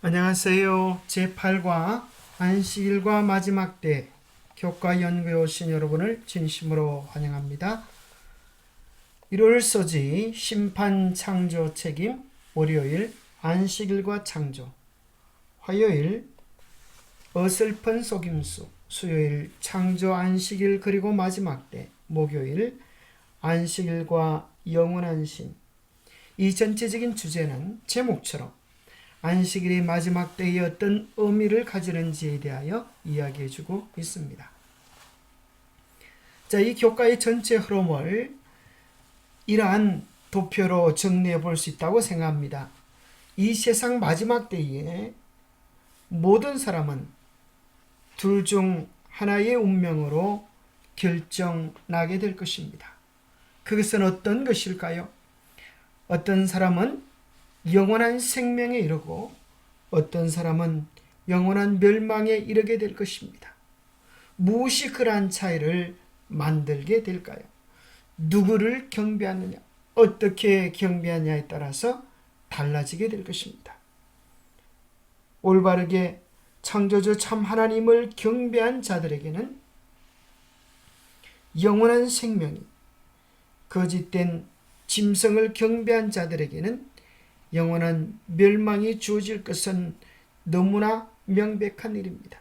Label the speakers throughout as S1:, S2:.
S1: 안녕하세요. 제8과 안식 일과 마지막 때 교과 연구에 오신 여러분을 진심으로 환영합니다. 1월 서지 심판 창조 책임 월요일 안식일과 창조 화요일 어슬픈 속임수 수요일 창조 안식일 그리고 마지막 때 목요일 안식일과 영원한 신 이 전체적인 주제는 제목처럼 안식일의 마지막 때에 어떤 의미를 가지는지에 대하여 이야기해 주고 있습니다. 자, 이 교과의 전체 흐름을 이러한 도표로 정리해 볼 수 있다고 생각합니다. 이 세상 마지막 때에 모든 사람은 둘 중 하나의 운명으로 결정나게 될 것입니다. 그것은 어떤 것일까요? 어떤 사람은 영원한 생명에 이르고 어떤 사람은 영원한 멸망에 이르게 될 것입니다. 무엇이 그러한 차이를 만들게 될까요? 누구를 경배하느냐, 어떻게 경배하냐에 따라서 달라지게 될 것입니다. 올바르게 창조주 참 하나님을 경배한 자들에게는 영원한 생명이 거짓된 짐승을 경배한 자들에게는 영원한 멸망이 주어질 것은 너무나 명백한 일입니다.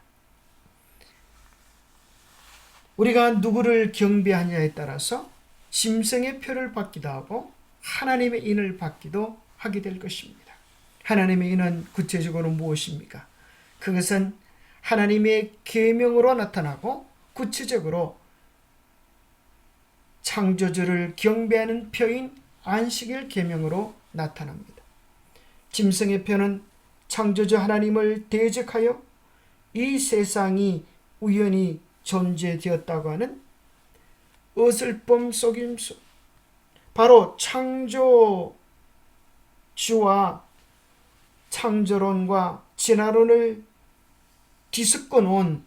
S1: 우리가 누구를 경배하냐에 따라서 짐승의 표를 받기도 하고 하나님의 인을 받기도 하게 될 것입니다. 하나님의 인은 구체적으로 무엇입니까? 그것은 하나님의 계명으로 나타나고 구체적으로 창조주를 경배하는 표인 안식일 계명으로 나타납니다. 짐승의 표는 창조주 하나님을 대적하여 이 세상이 우연히 존재되었다고 하는 어슬픔 속임수 바로 창조주와 창조론과 진화론을 뒤섞어 놓은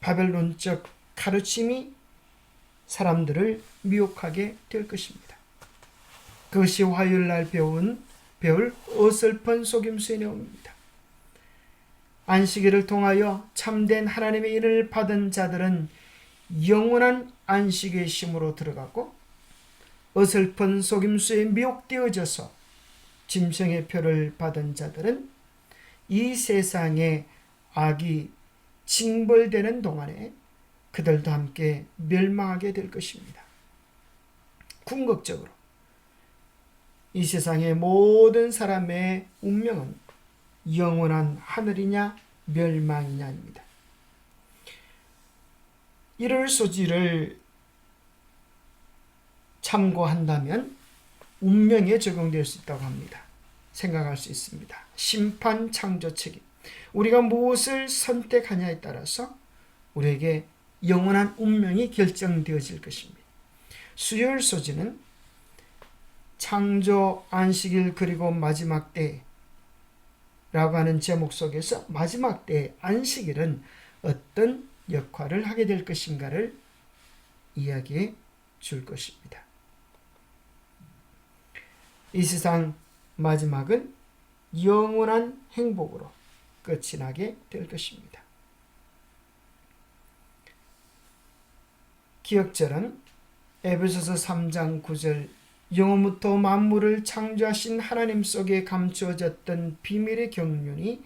S1: 바벨론적 가르침이 사람들을 미혹하게 될 것입니다. 그것이 화요일 날 배운 배울 어설픈 속임수의 내용입니다. 안식일을 통하여 참된 하나님의 일을 받은 자들은 영원한 안식의 심으로 들어가고 어설픈 속임수에 미혹되어져서 짐승의 표를 받은 자들은 이 세상에 악이 징벌되는 동안에 그들도 함께 멸망하게 될 것입니다. 궁극적으로 이 세상의 모든 사람의 운명은 영원한 하늘이냐 멸망이냐입니다. 이럴 소지를 참고한다면 운명에 적용될 수 있다고 합니다. 생각할 수 있습니다. 심판 창조 책임. 우리가 무엇을 선택하냐에 따라서 우리에게 영원한 운명이 결정되어질 것입니다. 수요일 소지는 창조 안식일 그리고 마지막 때라고 하는 제목 속에서 마지막 때 안식일은 어떤 역할을 하게 될 것인가를 이야기해 줄 것입니다. 이 세상 마지막은 영원한 행복으로 끝이 나게 될 것입니다. 기억절은 에베소서 3장 9절 영원부터 만물을 창조하신 하나님 속에 감추어졌던 비밀의 경륜이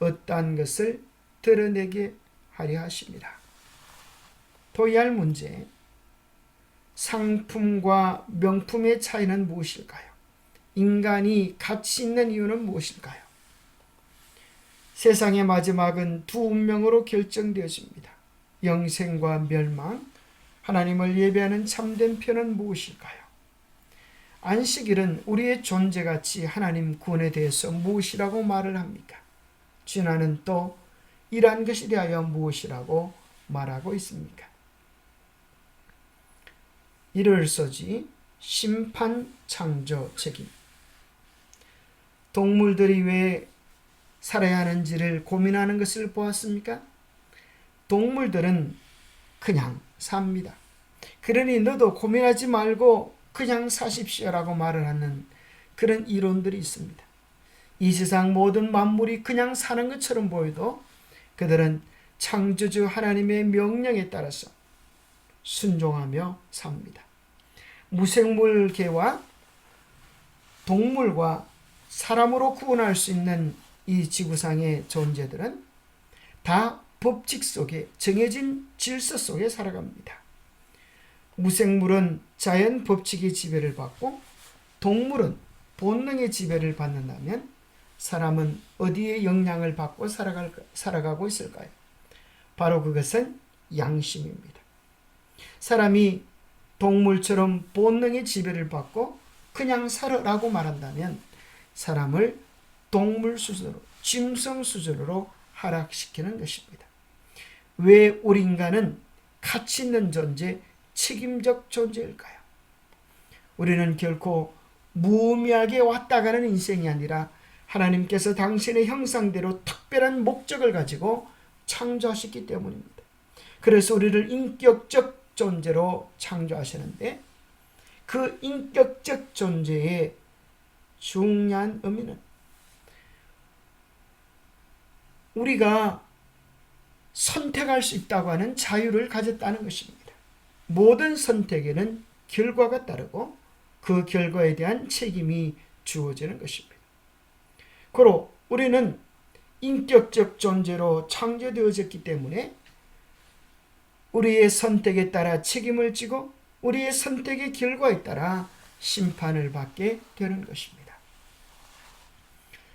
S1: 어떠한 것을 드러내게 하려 하십니다. 도의할 문제 상품과 명품의 차이는 무엇일까요? 인간이 가치 있는 이유는 무엇일까요? 세상의 마지막은 두 운명으로 결정되어집니다. 영생과 멸망, 하나님을 예배하는 참된 표는 무엇일까요? 안식일은 우리의 존재가치 하나님 구원에 대해서 무엇이라고 말을 합니까? 진화는 또 이러한 것에 대하여 무엇이라고 말하고 있습니까? 이를 써지 심판 창조 책임 동물들이 왜 살아야 하는지를 고민하는 것을 보았습니까? 동물들은 그냥 삽니다. 그러니 너도 고민하지 말고 그냥 사십시오라고 말을 하는 그런 이론들이 있습니다. 이 세상 모든 만물이 그냥 사는 것처럼 보여도 그들은 창조주 하나님의 명령에 따라서 순종하며 삽니다. 무생물계와 동물과 사람으로 구분할 수 있는 이 지구상의 존재들은 다 법칙 속에 정해진 질서 속에 살아갑니다. 무생물은 자연 법칙의 지배를 받고 동물은 본능의 지배를 받는다면 사람은 어디에 영향을 받고 살아갈, 살아가고 있을까요? 바로 그것은 양심입니다. 사람이 동물처럼 본능의 지배를 받고 그냥 살아라고 말한다면 사람을 동물 수준으로, 짐승 수준으로 하락시키는 것입니다. 왜 우리 인간은 가치 있는 존재, 책임적 존재일까요? 우리는 결코 무의미하게 왔다 가는 인생이 아니라 하나님께서 당신의 형상대로 특별한 목적을 가지고 창조하셨기 때문입니다. 그래서 우리를 인격적 존재로 창조하시는데 그 인격적 존재의 중요한 의미는 우리가 선택할 수 있다고 하는 자유를 가졌다는 것입니다. 모든 선택에는 결과가 따르고 그 결과에 대한 책임이 주어지는 것입니다. 고로 우리는 인격적 존재로 창조되어졌기 때문에 우리의 선택에 따라 책임을 지고 우리의 선택의 결과에 따라 심판을 받게 되는 것입니다.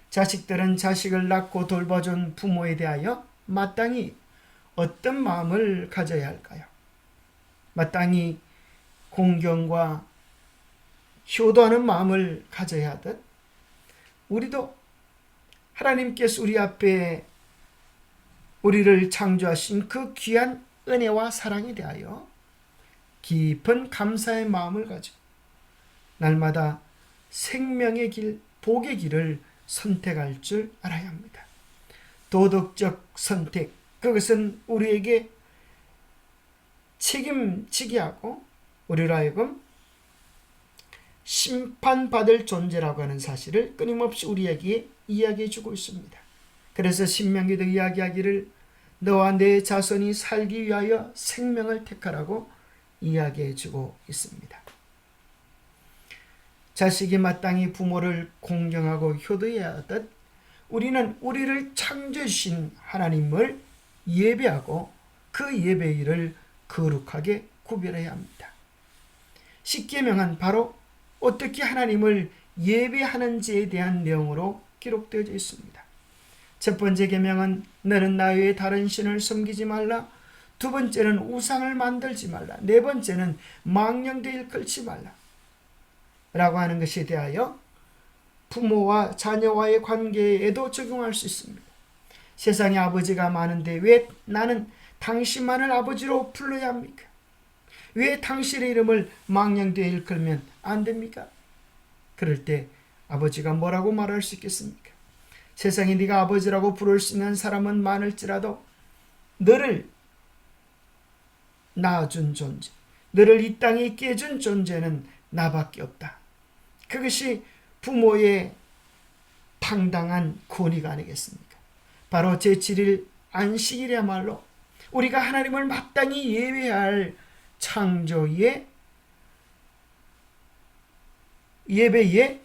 S1: 자식들은 자식을 낳고 돌봐준 부모에 대하여 마땅히 어떤 마음을 가져야 할까요? 마땅히 공경과 효도하는 마음을 가져야 하듯 우리도 하나님께서 우리 앞에 우리를 창조하신 그 귀한 은혜와 사랑에 대하여 깊은 감사의 마음을 가지고 날마다 생명의 길, 복의 길을 선택할 줄 알아야 합니다. 도덕적 선택, 그것은 우리에게 책임지게 하고 우리로 하여금 심판받을 존재라고 하는 사실을 끊임없이 우리에게 이야기해 주고 있습니다. 그래서 신명기도 이야기하기를 너와 내 자손이 살기 위하여 생명을 택하라고 이야기해 주고 있습니다. 자식이 마땅히 부모를 공경하고 효도해야 하듯 우리는 우리를 창조신 하나님을 예배하고 그 예배 일을 거룩하게 구별해야 합니다. 십계명은 바로 어떻게 하나님을 예배하는지에 대한 내용으로 기록되어 있습니다. 첫 번째 계명은 너는 나 외에 다른 신을 섬기지 말라. 두 번째는 우상을 만들지 말라. 네 번째는 망령되 일컬지 말라. 라고 하는 것에 대하여 부모와 자녀와의 관계에도 적용할 수 있습니다. 세상에 아버지가 많은데 왜 나는 당신만을 아버지로 불러야 합니까? 왜 당신의 이름을 망령되어 일컬면 안 됩니까? 그럴 때 아버지가 뭐라고 말할 수 있겠습니까? 세상에 네가 아버지라고 부를 수 있는 사람은 많을지라도 너를 낳아준 존재, 너를 이 땅에 해준 존재는 나밖에 없다. 그것이 부모의 당당한 권위가 아니겠습니까? 바로 제7일 안식일이야말로 우리가 하나님을 마땅히 예배할 창조의 예배의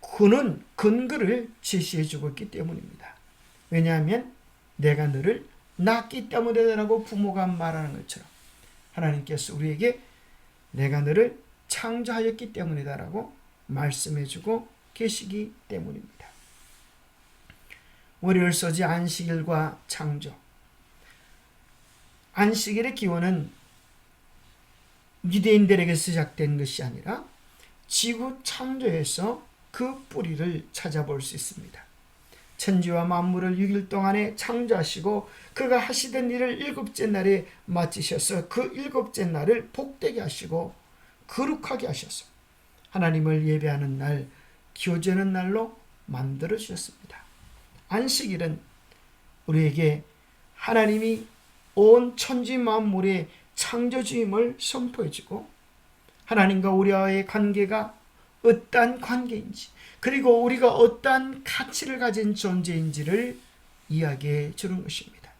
S1: 그는 근거를 제시해 주고 있기 때문입니다. 왜냐하면 내가 너를 낳기 때문이다라고 부모가 말하는 것처럼 하나님께서 우리에게 내가 너를 창조하였기 때문이다라고 말씀해 주고 계시기 때문입니다. 월요일 소지 안식일과 창조 안식일의 기원은 유대인들에게 시작된 것이 아니라 지구 창조에서 그 뿌리를 찾아볼 수 있습니다. 천지와 만물을 6일 동안에 창조하시고 그가 하시던 일을 일곱째 날에 마치셔서 그 일곱째 날을 복되게 하시고 거룩하게 하셔서 하나님을 예배하는 날, 교제하는 날로 만들어 주셨습니다. 안식일은 우리에게 하나님이 온 천지 만물의 창조주임을 선포해 주고 하나님과 우리와의 관계가 어떠한 관계인지 그리고 우리가 어떠한 가치를 가진 존재인지를 이야기해 주는 것입니다.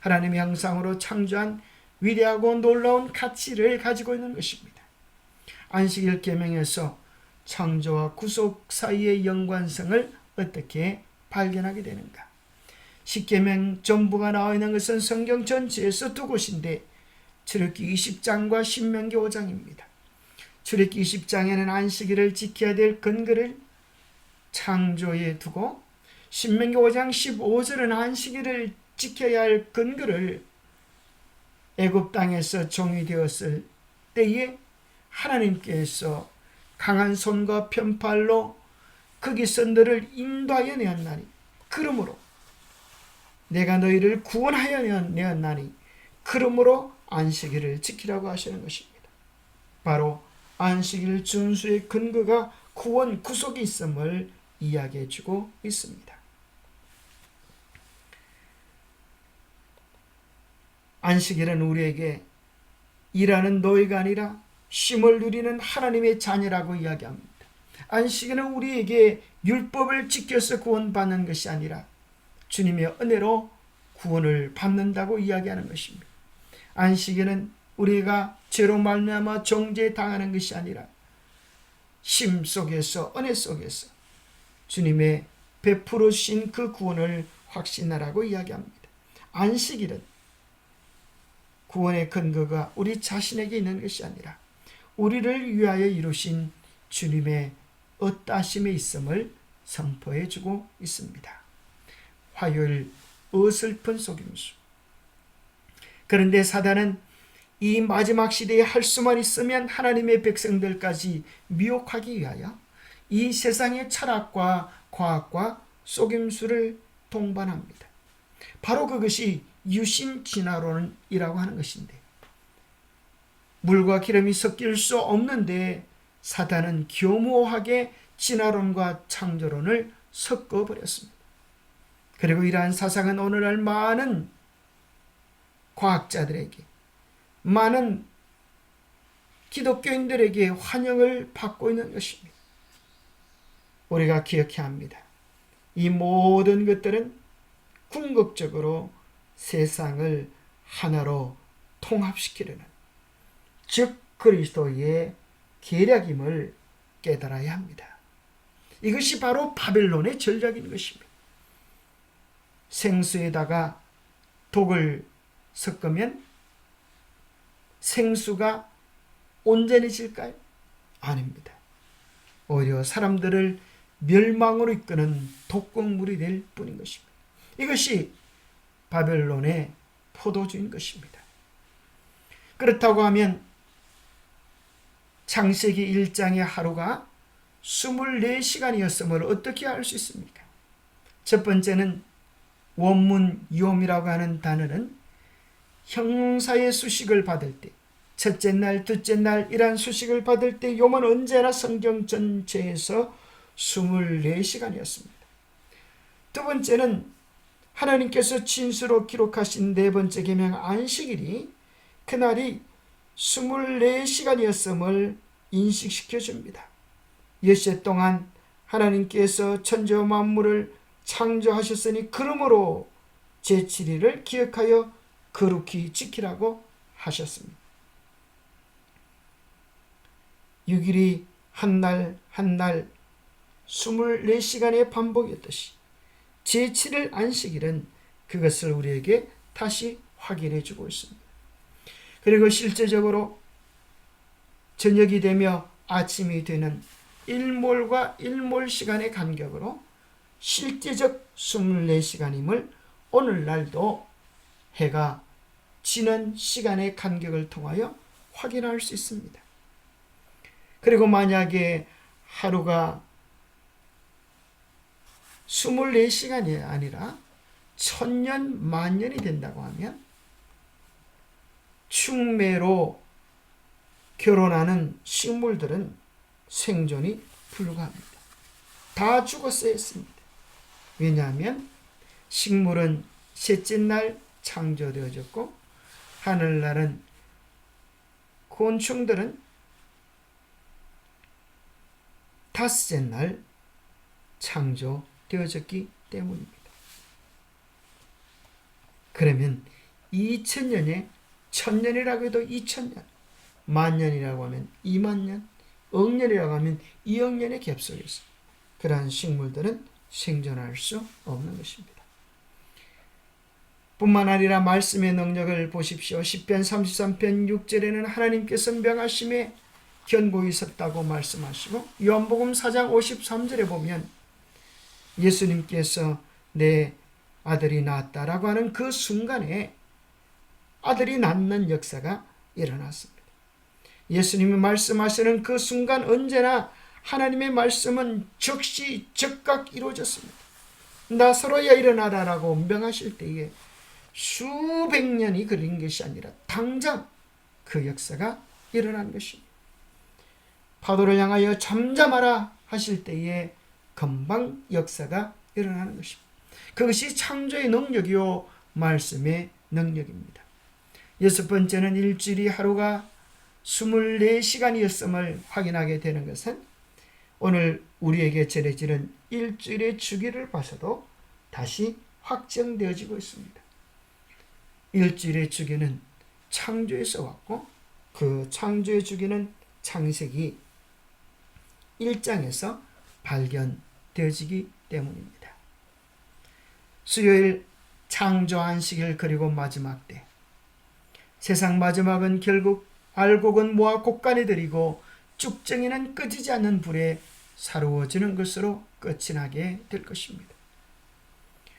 S1: 하나님의 형상으로 창조한 위대하고 놀라운 가치를 가지고 있는 것입니다. 안식일 계명에서 창조와 구속 사이의 연관성을 어떻게 발견하게 되는가? 십계명 전부가 나와 있는 것은 성경 전체에서 두 곳인데 출애굽기 20장과 신명기 5장입니다. 출애굽기 20장에는 안식일을 지켜야 될 근거를 창조에 두고 신명기 5장 15절은 안식일을 지켜야 할 근거를 애굽 땅에서 종이 되었을 때에 하나님께서 강한 손과 편팔로 거기서 너를 인도하여 내었나니 그러므로 내가 너희를 구원하여 내었나니 그러므로 안식일을 지키라고 하시는 것입니다. 바로 안식일 준수의 근거가 구원 구속이 있음을 이야기해 주고 있습니다. 안식일은 우리에게 일하는 노예가 아니라 쉼을 누리는 하나님의 자녀라고 이야기합니다. 안식일은 우리에게 율법을 지켜서 구원받는 것이 아니라 주님의 은혜로 구원을 받는다고 이야기하는 것입니다. 안식일은 우리가 죄로 말미암아 정죄 당하는 것이 아니라 심 속에서 은혜 속에서 주님의 베풀으신 그 구원을 확신하라고 이야기합니다. 안식일은 구원의 근거가 우리 자신에게 있는 것이 아니라 우리를 위하여 이루신 주님의 어따심에 있음을 선포해 주고 있습니다. 화요일 어슬픈 속임수. 그런데 사단은 이 마지막 시대에 할 수만 있으면 하나님의 백성들까지 미혹하기 위하여 이 세상의 철학과 과학과 속임수를 동반합니다. 바로 그것이 유신 진화론이라고 하는 것인데 물과 기름이 섞일 수 없는데 사단은 교모하게 진화론과 창조론을 섞어 버렸습니다. 그리고 이러한 사상은 오늘날 많은 과학자들에게 많은 기독교인들에게 환영을 받고 있는 것입니다. 우리가 기억해야 합니다. 이 모든 것들은 궁극적으로 세상을 하나로 통합시키려는 즉 그리스도의 계략임을 깨달아야 합니다. 이것이 바로 바벨론의 전략인 것입니다. 생수에다가 독을 섞으면 생수가 온전해질까요? 아닙니다. 오히려 사람들을 멸망으로 이끄는 독극물이 될 뿐인 것입니다. 이것이 바벨론의 포도주인 것입니다. 그렇다고 하면 창세기 1장의 하루가 24시간이었음을 어떻게 알 수 있습니까? 첫 번째는 원문 요이라고 하는 단어는 형사의 수식을 받을 때 첫째 날, 둘째 날 이란 수식을 받을 때 요은 언제나 성경 전체에서 24시간이었습니다. 두 번째는 하나님께서 진수로 기록하신 네 번째 계명 안식일이 그날이 24시간이었음을 인식시켜 줍니다. 엿새 동안 하나님께서 천지와 만물을 창조하셨으니 그러므로 제7일을 기억하여 거룩히 지키라고 하셨습니다. 6일이 한 날 한 날 24시간의 반복이었듯이 제7일 안식일은 그것을 우리에게 다시 확인해 주고 있습니다. 그리고 실제적으로 저녁이 되며 아침이 되는 일몰과 일몰 시간의 간격으로 실제적 24시간임을 오늘날도 해가 지는 시간의 간격을 통하여 확인할 수 있습니다. 그리고 만약에 하루가 24시간이 아니라 천년 만년이 된다고 하면 충매로 결혼하는 식물들은 생존이 불가합니다. 다 죽었어야 했습니다. 왜냐하면 식물은 셋째 날 창조되어졌고 하늘날은 곤충들은 닷새 날 창조되어졌기 때문입니다. 그러면 2000년에 천년이라고 해도 2000년, 만년이라고 하면 2만년, 억년이라고 하면 2억 년의 갭 속에서 그러한 식물들은 생존할 수 없는 것입니다. 뿐만 아니라 말씀의 능력을 보십시오. 10편 33편 6절에는 하나님께서 명하심에 견고히 섰다고 말씀하시고 요한복음 4장 53절에 보면 예수님께서 내 아들이 낳았다라고 하는 그 순간에 아들이 낳는 역사가 일어났습니다. 예수님이 말씀하시는 그 순간 언제나 하나님의 말씀은 즉시 즉각 이루어졌습니다. 나사로야 일어나라라고 명하실 때에 수백 년이 걸린 것이 아니라 당장 그 역사가 일어난 것입니다. 파도를 향하여 잠잠하라 하실 때에 금방 역사가 일어나는 것입니다. 그것이 창조의 능력이요 말씀의 능력입니다. 여섯 번째는 일주일이 하루가 24시간이었음을 확인하게 되는 것은 오늘 우리에게 전해지는 일주일의 주기를 봐서도 다시 확정되어지고 있습니다. 일주일의 주기는 창조에서 왔고 그 창조의 주기는 창세기 1장에서 발견되어지기 때문입니다. 수요일 창조 안식일 그리고 마지막 때 세상 마지막은 결국 알곡은 모아 곡간에 들이고 쭉정이는 꺼지지 않는 불에 사루어지는 것으로 끝이 나게 될 것입니다.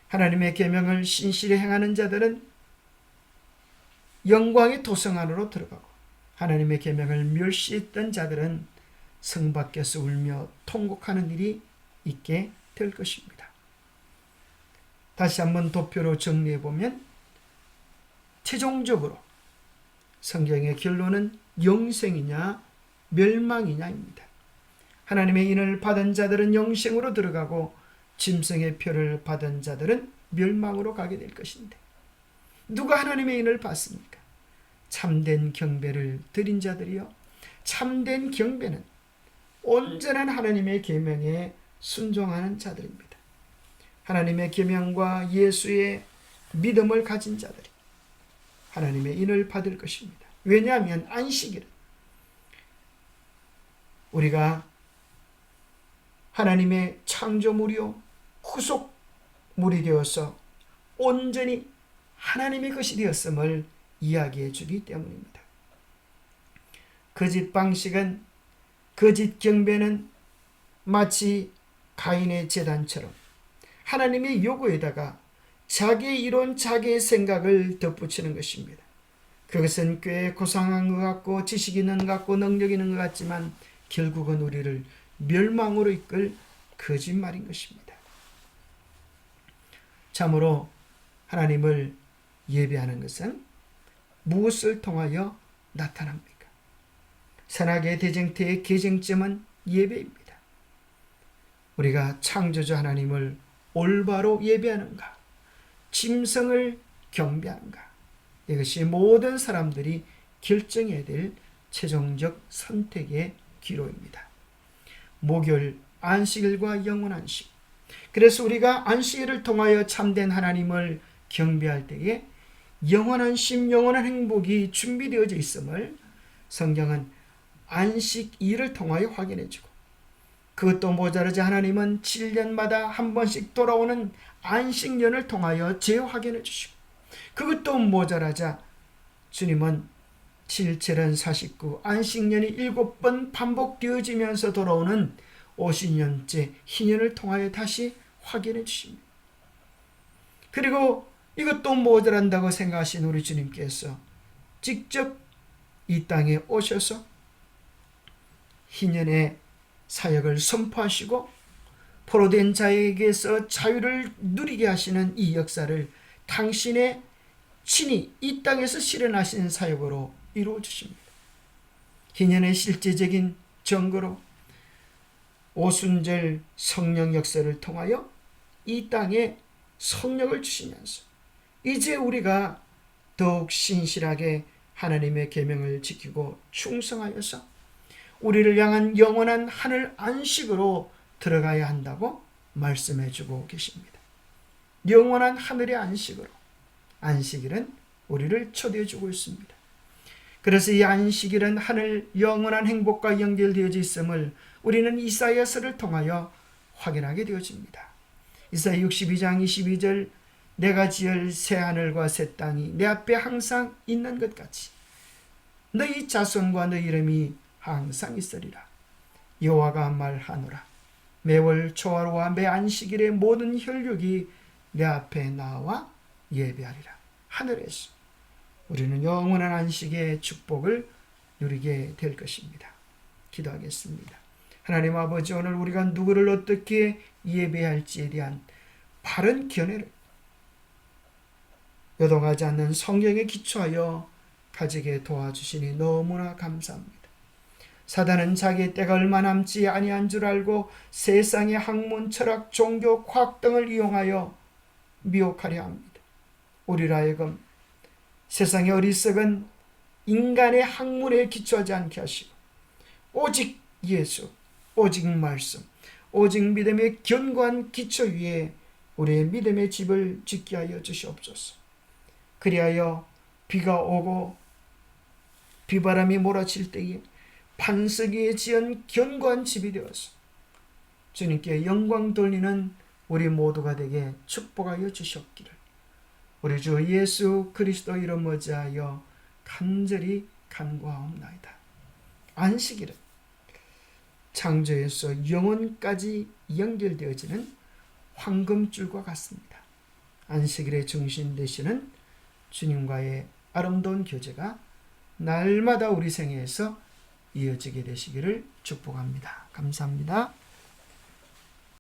S1: 하나님의 계명을 신실히 행하는 자들은 영광의 도성 안으로 들어가고 하나님의 계명을 멸시했던 자들은 성 밖에서 울며 통곡하는 일이 있게 될 것입니다. 다시 한번 도표로 정리해 보면 최종적으로 성경의 결론은 영생이냐 멸망이냐입니다. 하나님의 인을 받은 자들은 영생으로 들어가고 짐승의 표를 받은 자들은 멸망으로 가게 될 것인데 누가 하나님의 인을 받습니까? 참된 경배를 드린 자들이요. 참된 경배는 온전한 하나님의 계명에 순종하는 자들입니다. 하나님의 계명과 예수의 믿음을 가진 자들이 하나님의 인을 받을 것입니다. 왜냐하면 안식일은 우리가 하나님의 창조물이요 후속물이 되어서 온전히 하나님의 것이 되었음을 이야기해 주기 때문입니다. 거짓 방식은 거짓 경배는 마치 가인의 재단처럼 하나님의 요구에다가 자기의 이론, 자기의 생각을 덧붙이는 것입니다. 그것은 꽤 고상한 것 같고 지식 있는 것 같고 능력 있는 것 같지만 결국은 우리를 멸망으로 이끌 거짓말인 것입니다. 참으로 하나님을 예배하는 것은 무엇을 통하여 나타납니까? 선악의 대쟁태의 개쟁점은 예배입니다. 우리가 창조주 하나님을 올바로 예배하는가? 짐승을 경배하는가? 이것이 모든 사람들이 결정해야 될 최종적 선택의 기로입니다. 목요일 안식일과 영원 안식. 그래서 우리가 안식일을 통하여 참된 하나님을 경배할 때에 영원한 심, 영원한 행복이 준비되어져 있음을 성경은 안식일을 통하여 확인해 주고 그것도 모자라지 하나님은 7년마다 한 번씩 돌아오는 안식년을 통하여 재확인해 주시고 그것도 모자라자 주님은 7, 7은 49 안식년이 7번 반복되어지면서 돌아오는 50년째 희년을 통하여 다시 확인해 주십니다. 그리고 이것도 모자란다고 생각하신 우리 주님께서 직접 이 땅에 오셔서 희년의 사역을 선포하시고 포로된 자에게서 자유를 누리게 하시는 이 역사를 당신의 친히 이 땅에서 실현하신 사역으로 이루어 주십니다. 희년의 실제적인 증거로 오순절 성령 역사를 통하여 이 땅에 성령을 주시면서 이제 우리가 더욱 신실하게 하나님의 계명을 지키고 충성하여서 우리를 향한 영원한 하늘 안식으로 들어가야 한다고 말씀해 주고 계십니다. 영원한 하늘의 안식으로. 안식일은 우리를 초대해 주고 있습니다. 그래서 이 안식일은 하늘 영원한 행복과 연결되어져 있음을 우리는 이사야서를 통하여 확인하게 되어집니다. 이사야 62장 22절 내가 지을 새 하늘과 새 땅이 내 앞에 항상 있는 것 같이 너희 자손과 너희 이름이 항상 있으리라. 여호와가 말하노라. 매월 초하루와 매 안식일의 모든 혈육이 내 앞에 나와 예배하리라. 하늘에서 우리는 영원한 안식의 축복을 누리게 될 것입니다. 기도하겠습니다. 하나님 아버지 오늘 우리가 누구를 어떻게 예배할지에 대한 바른 견해를 요동하지 않는 성경에 기초하여 가지게 도와주시니 너무나 감사합니다. 사단은 자기의 때가 얼마 남지 아니한 줄 알고 세상의 학문, 철학, 종교, 과학 등을 이용하여 미혹하려 합니다. 우리라 하여금 세상의 어리석은 인간의 학문에 기초하지 않게 하시고 오직 예수, 오직 말씀, 오직 믿음의 견고한 기초 위에 우리의 믿음의 집을 짓게 하여 주시옵소서. 그리하여 비가 오고 비바람이 몰아칠 때에 반석 위에 지은 견고한 집이 되어서 주님께 영광 돌리는 우리 모두가 되게 축복하여 주셨기를 우리 주 예수 그리스도 이름 머지하여 간절히 간구하옵나이다. 안식일은 창조에서 영혼까지 연결되어지는 황금줄과 같습니다. 안식일의 중심 되시는 주님과의 아름다운 교제가 날마다 우리 생애에서 이어지게 되시기를 축복합니다. 감사합니다.